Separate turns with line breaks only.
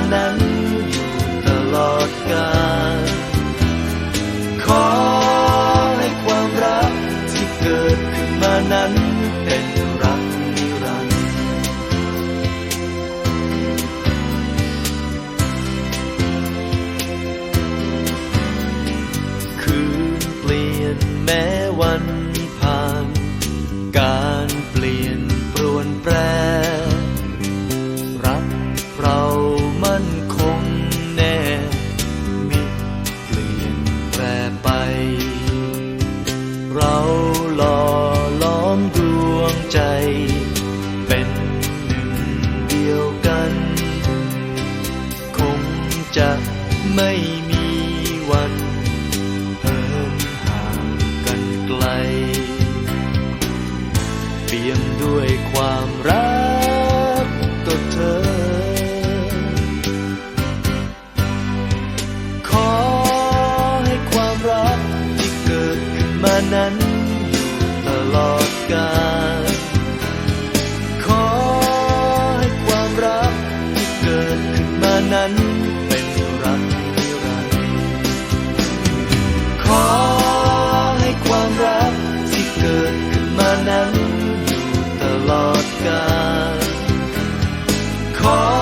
นมานั้นอยู่ตลอดกาลขอให้ความรักที่เกิดขึ้นมานั้นเป็น จะไม่มีวันเหินห่างกันไกล เปี่ยมด้วยความรักต่อเธอ ขอให้ความรักที่เกิดขึ้นมานั้น มานั้นอยู่ตลอดกาลขอ